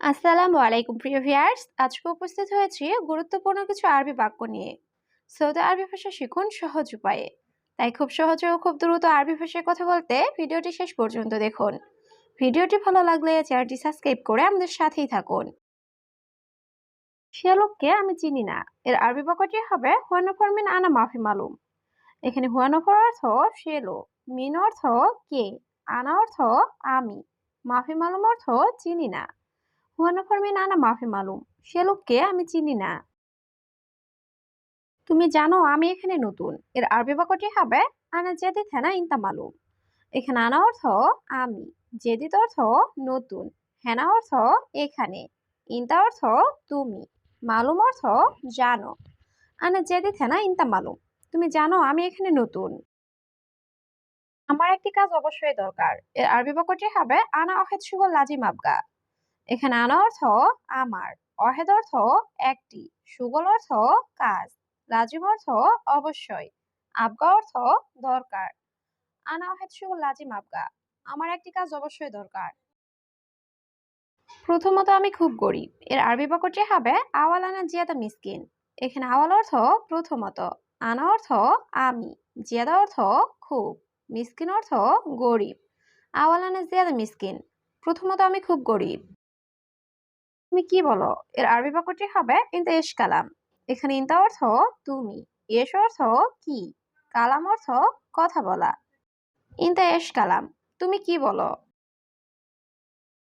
আসসালামু আলাইকুম, প্রিয় ভিউয়ার্স। আজকে উপস্থিত হয়েছি গুরুত্বপূর্ণ কিছু আরবি বাক্য নিয়ে। সৌদি আরবি ভাষা শিখুন সহজ উপায়ে। তাই খুব সহজে ও খুব দ্রুত আরবি ভাষায় কথা বলতে ভিডিওটি শেষ পর্যন্ত দেখুন। ভিডিওটি ভালো লাগলে চ্যানেলটি সাবস্ক্রাইব করে আমাদের সাথেই থাকুন। সে আমি চিনি না। এর আরবি বাক্যটি হবে হুয়ানফর মিন আনা মাফি মালুম। এখানে হুয়ানফর অর্থ সে লোক মিন অর্থ কে, আনা অর্থ আমি, মাফি মালুম অর্থ চিনি না। হুয়ানফর মিন আনা মাফি মালুম, সে লোককে আমি চিনি না। তুমি জানো আমি এখানে নতুন, এর আরবি বাক্যটি হবে আনা জেদি থেনা ইনতা মালুম। এখানে আনা অর্থ আমি, জেদিত অর্থ নতুন হেনা অর্থ এখানে, ইনতা অর্থ তুমি, মালুম অর্থ জানো। আনা জেদি থেনা ইনতা মালুম, তুমি জানো আমি এখানে নতুন। আমার একটি কাজ অবশ্যই দরকার, এর আরবি বাক্যটি হবে আনা অহেদ সুগল লাজিম আবগা। এখানে আনা অর্থ আমার, অহেদ অর্থ একটি, সুগল অর্থ কাজ, লাজিম অর্থ অবশ্যই, আবগা অর্থ দরকার। আনা অহেদ, সুগল, লাজিম, আবগা, আমার একটি কাজ অবশ্যই দরকার। প্রথমত আমি খুব গরিব, এর আরবি বাক্যটি হবে আওয়াল আনা জিয়াদা মিসকিন। এখানে আওয়াল অর্থ প্রথমত, আনা অর্থ আমি, জিয়াদা অর্থ খুব, মিসকিন অর্থ গরিব, আওয়াল আনা জিয়াদা মিসকিন। প্রথমত আমি খুব গরিব। তুমি কি বলো? এর আরবি বাক্যটি হবে ইনতা এস কালাম এখানে ইনতা অর্থ তুমি এস অর্থ কি কালাম অর্থ কথা বলা ইনতা এস কালাম তুমি কি বলো?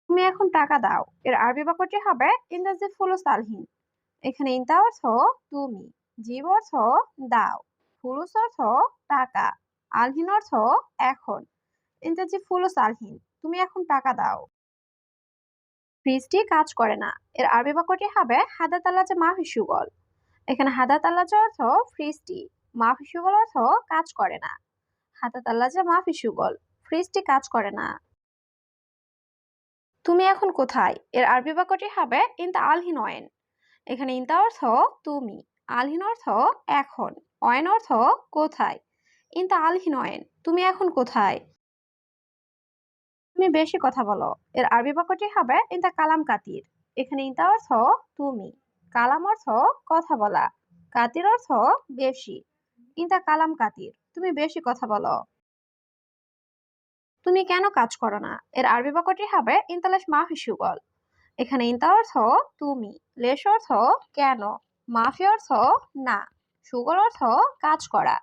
তুমি এখন টাকা দাও। এর আরবি বাক্যটি হবে ইনতা জি ফুলুস আলহিন এখানে ইনতা অর্থ তুমি জীব অর্থ দাও ফুলুস অর্থ টাকা আলহিন অর্থ এখন ইনতা জি ফুলুস আলহিন তুমি এখন টাকা দাও। ফ্রিজটি কাজ করে না। এর আরবি বাক্যটি হবে হাদা তালাজে মাফি সুগল এখানে হাদা তালাজে অর্থ ফ্রিজটি মাফি সুগল অর্থ কাজ করে না। হাদা তালাজে মাফি সুগল ফ্রিজটি কাজ করে না। তুমি এখন কোথায়? এর আরবি বাক্যটি হবে ইনতা আলহিন অয়েন। এখানে ইনতা অর্থ তুমি। আলহিন অর্থ এখন। অয়েন অর্থ কোথায়? ইনতা আলহিন অয়েন। তুমি এখন কোথায়? তুমি বেশি কথা বলো। এর আরবি বাক্যটি হবে, ইনতা কালাম কাতির। এখানে ইনতা অর্থ, তুমি। কালাম অর্থ, কথা বলা। কাতির অর্থ, বেশি। ইনতা কালাম কাতির, তুমি বেশি কথা বলো। তুমি কেন কাজ করো না? এর আরবি বাক্যটি হবে, ইনতালেশ মাফি সুগল। এখানে ইনতা অর্থ, তুমি। লেশ অর্থ, কেন? মাফি অর্থ, না। সুগল অর্থ, কাজ করা।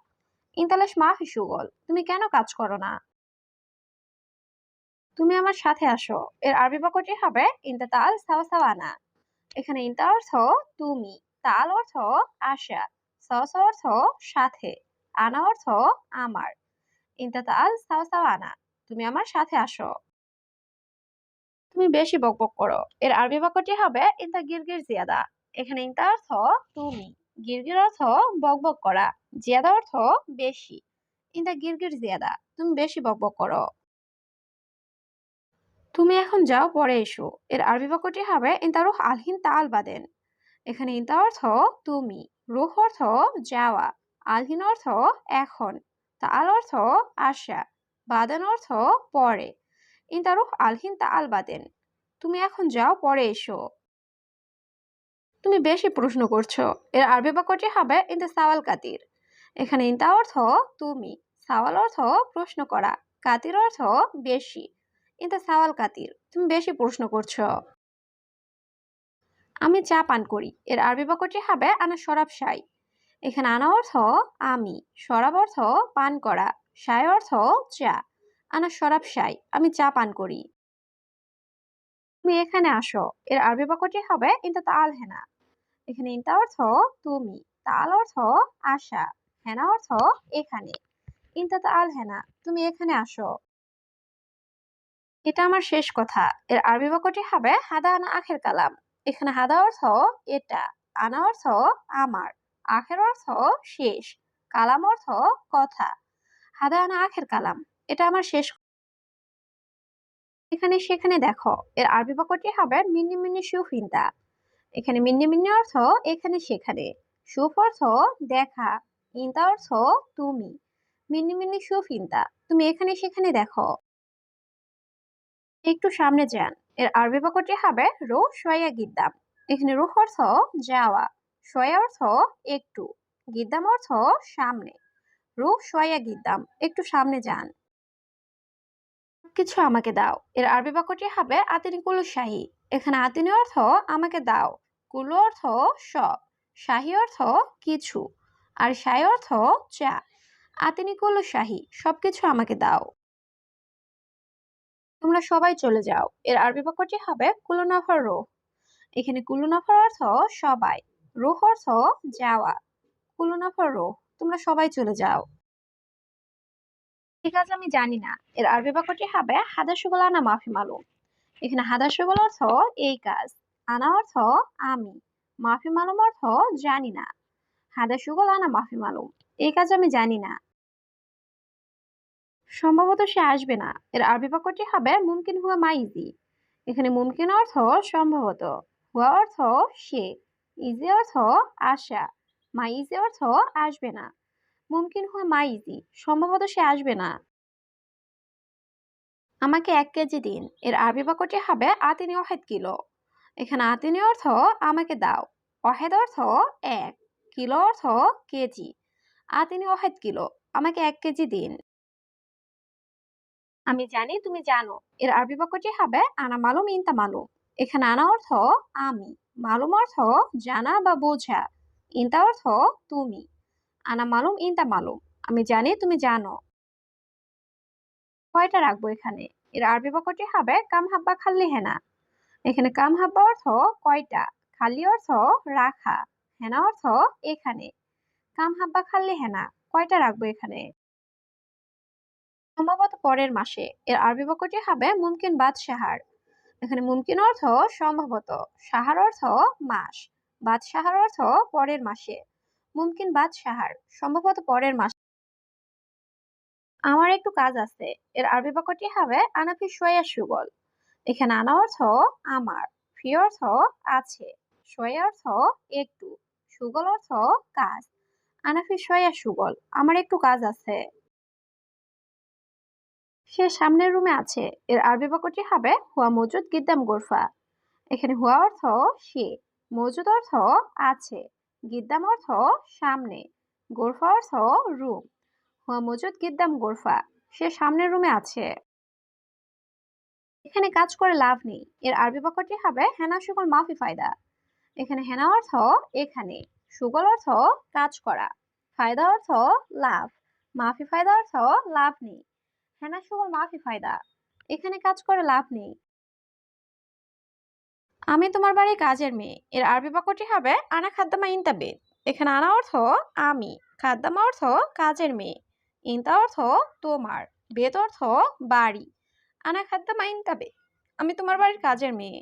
ইনতালেশ মাফি সুগল, তুমি কেন কাজ করো না? তুমি আমার সাথে আসো। এর আরবি বাক্যটি হবে, ইনতা তাল সাওয়া সাওয়ানা। এখানে ইনতা অর্থ তুমি, তাল অর্থ আশা সস অর্থ সাথে, আনা অর্থ আমার। ইনতা তাল সাওয়া সাওয়ানা, তুমি আমার সাথে আসো। তুমি বেশি বকবক করো। এর আরবি বাক্যটি হবে, ইনতা গিরগির জিয়াদা। এখানে ইনতা অর্থ তুমি, গিরগির অর্থ বকবক করা, জিয়াদা অর্থ বেশি। ইনতা গিরগির জিয়াদা, তুমি বেশি বকবক করো। তুমি এখন যাও, পরে এসো। এর আরবি বাক্যটি হবে ইনতা রুহ আলহিন তাল বাদেন। এখানে ইনতা অর্থ তুমি, রুহ অর্থ যাওয়া, আলহিন অর্থ এখন, তাল অর্থ আশা বাদেন অর্থ পরে। ইনতা রুহ আলহিন তাল বাদেন। তুমি এখন যাও, পরে এসো। তুমি বেশি প্রশ্ন করছ। এর আরবি বাক্যটি হবে ইনতা সাওয়াল কাতির। এখানে ইন্তা অর্থ তুমি, সাওয়াল অর্থ প্রশ্ন করা, কাতির অর্থ বেশি। ইনতা সাওয়াল কাতির, তুমি বেশি প্রশ্ন করছ। আমি চা পান করি, এর আরবি বাক্যটি হবে আনা শরাব সাই। এখানে আনা অর্থ আমি, শরাব অর্থ পান করা, সাই অর্থ চা, আনা শরাব সাই, আমি চা পান করি। তুমি এখানে আসো, এর আরবি বাক্যটি হবে ইনতা তাল হেনা। এখানে ইনতা অর্থ তুমি, তাল অর্থ আশা, হেনা অর্থ এখানে। ইনতা তাল হেনা, তুমি এখানে আসো। এটা আমার শেষ কথা। এর আরবি বাক্যটি হবে হাদা আনা আখের কালাম। এখানে হাদা অর্থ এটা, আনা অর্থ আমার, আখের অর্থ শেষ, কালাম অর্থ কথা। হাদা আনা আখের কালাম, এটা আমার শেষ এখানে সেখানে দেখো, এর আরবি বাক্যটি হবে মিন্নি মিন্নি সুফিনতা এখানে মিন্নি মিন্নি অর্থ এখানে সেখানে, সুফ অর্থ দেখা ইন্তা অর্থ তুমি, মিন্নি মিন্নি সুফিনতা তুমি এখানে সেখানে দেখো। একটু সামনে যান। এর আরবি বাক্যটি হবে রো সোয়া গিদ্দাম। এখানে রুহ অর্থ যাওয়া সোয়া অর্থ একটু, গিদ্দাম অর্থ সামনে। রুহ সোয়া গিদ্দাম, একটু সামনে যান। কিছু আমাকে দাও। এর আরবি বাক্যটি হবে আতিনি কুলু শাহী। এখানে আতিনি অর্থ আমাকে দাও, কুলু অর্থ সব শাহী অর্থ কিছু, আর শাহী অর্থ চা। আতিনি কুলু শাহী, সবকিছু আমাকে দাও। তোমরা সবাই চলে যাও। এর আরবি বাক্যটি হবে কুলুনাফার রোহ। এখানে কুলুনাফার অর্থ সবাই, রোহ অর্থ যাওয়া। কুলুনাফার রোহ, তোমরা সবাই চলে যাও। ঠিক আছে, আমি জানি না। এর আরবি বাক্যটি হবে হাদা সুগল আনা মাফি মালুম। এখানে হাদা সুগল অর্থ এই কাজ। আনা অর্থ আমি, মাফি মালুম অর্থ জানি না। হাদা সুগল আনা মাফি মালুম। এই কাজ আমি জানি না। সম্ভবত সে আসবে না। এর আরবি বাক্যটি হবে মুমকিন হুয়া মাইজি। এখানে মুমকিন অর্থ সম্ভবত। হুয়া অর্থ সে। ইজি অর্থ আশা মাইজি অর্থ আসবে না। মুমকিন হুয়া মাইজি। সম্ভবত সে আসবে না। আমাকে এক কেজি দিন। এর আরবি বাক্যটি হবে আতিনি ওহেদ কিলো। এখানে আতিনি অর্থ আমাকে দাও। ওহেদ অর্থ এক। কিলো অর্থ কেজি। আতিনি ওহেদ কিলো। আমাকে এক কেজি দিন। আমি জানি তুমি জানো, এর আরবি বাক্যটি হবে আনা মালুম ইনতা মালুম। এখানে আনা অর্থ আমি, মালুম অর্থ জানা বা বোঝা, ইনতা অর্থ তুমি, আনা মালুম ইনতা মালুম। আমি জানি, তুমি জানো। কয়টা রাখব এখানে? এর আরবি বাক্যটি হবে কাম হাব্বা খাল্লি হেনা। এখানে কাম হাব্বা অর্থ কয়টা? খালি অর্থ রাখা, হেনা অর্থ এখানে। কাম হাব্বা খাল্লি হেনা, কয়টা রাখব এখানে? সম্ভবত পরের মাসে। এর আরবি বাক্যটি হবে মুমকিন বাদ সাহার এখানে মুমকিন অর্থ সম্ভবত, সাহার অর্থ মাস বাদ সাহার অর্থ পরের মাসে। মুমকিন বাদ সাহার সম্ভবত পরের মাসে। আমার একটু কাজ আছে। এর আরবি বাক্যটি হবে আনাফি সোয়া সুগল। এখানে আনা অর্থ আমার, ফি অর্থ আছে সোয়া অর্থ একটু, সুগল অর্থ কাজ। আনাফি সোয়া সুগল, আমার একটু কাজ আছে। সে সামনের রুমে আছে। এর আরবি বাক্যটি হবে, হুয়া মজুদ গিদ্দাম গোরফা। এখানে হুয়া অর্থ সে, মজুদ অর্থ আছে, গিদ্দাম অর্থ সামনে, গোরফা অর্থ রুম। হুয়া মজুদ গিদ্দাম গোরফা। সে সামনের রুমে আছে। এখানে কাজ করে লাভ নেই। এর আরবি বাক্যটি হবে, হেনা সুগল মাফি ফায়দা। এখানে হেনা অর্থ এখানে, সুগল অর্থ কাজ করা। ফায়দা অর্থ লাভ। মাফি ফায়দা অর্থ লাভ নেই। শুভ মাফি ফায়দা। এখানে কাজ করে লাভ নেই। আমি তোমার বাড়ির কাজের মেয়ে। এর আরবি বাক্যটি হবে, আনা খাদ্দামা ইনতাবে এখানে আনা অর্থ, আমি। খাদ্দামা অর্থ, কাজের মেয়ে। ইনতা অর্থ, তোমার। বেদ অর্থ, বাড়ি। আনা খাদ্দামা ইনতাবে আমি তোমার বাড়ির কাজের মেয়ে।